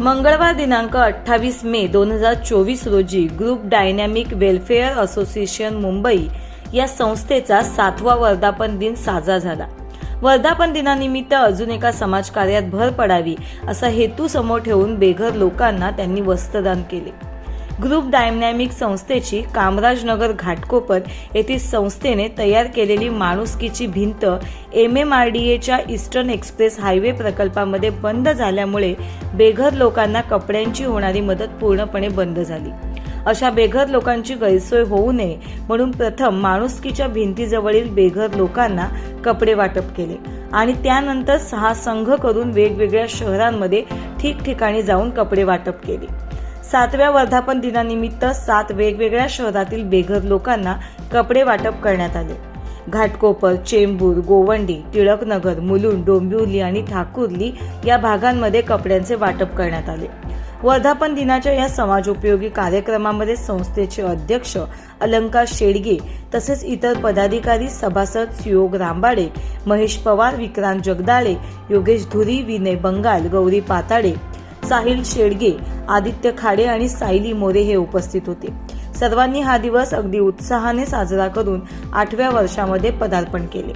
मंगळवार दिनांक अठ्ठावीस मे दोन हजार चोवीस रोजी group dynamic welfare association Mumbai या संस्थेचा सातवा वर्धापन दिन साजरा झाला. वर्धापन दिनानिमित्त अजून एका समाजकार्यात भर पडावी असा हेतू समोर ठेवून बेघर लोकांना त्यांनी वस्त्रदान केले. ग्रुप डायनॅमिक संस्थेची कामराजनगर घाटकोपर येथील संस्थेने तयार केलेली माणुसकीची भिंत एम एम आर डी एच्या ईस्टर्न एक्सप्रेस हायवे प्रकल्पामध्ये बंद झाल्यामुळे बेघर लोकांना कपड्यांची होणारी मदत पूर्णपणे बंद झाली. अशा बेघर लोकांची गैरसोय होऊ नये म्हणून प्रथम माणुसकीच्या भिंतीजवळील बेघर लोकांना कपडे वाटप केले आणि त्यानंतर सहा संघ करून वेगवेगळ्या शहरांमध्ये ठिकठिकाणी जाऊन कपडे वाटप केले. सातव्या वर्धापन दिनानिमित्त सात वेगवेगळ्या शहरातील बेघर लोकांना कपडे वाटप करण्यात आले. घाटकोपर चेंबूर गोवंडी टिळकनगर मुलुंड डोंबिवली आणि ठाकुर्ली या भागांमध्ये कपड्यांचे वाटप करण्यात आले. वर्धापन दिनाच्या या समाजोपयोगी कार्यक्रमामध्ये संस्थेचे अध्यक्ष अलंकार शेडगे तसेच इतर पदाधिकारी सभासद सुयोग रांबाडे महेश पवार विक्रांत जगदाळे योगेश धुरी विनय बंगाल गौरी पाताडे साहिल शेडगे आदित्य खाडे आणि सायली मोरे हे उपस्थित होते. सर्वांनी हा दिवस अगदी उत्साहाने साजरा करून आठव्या वर्षामध्ये पदार्पण केले.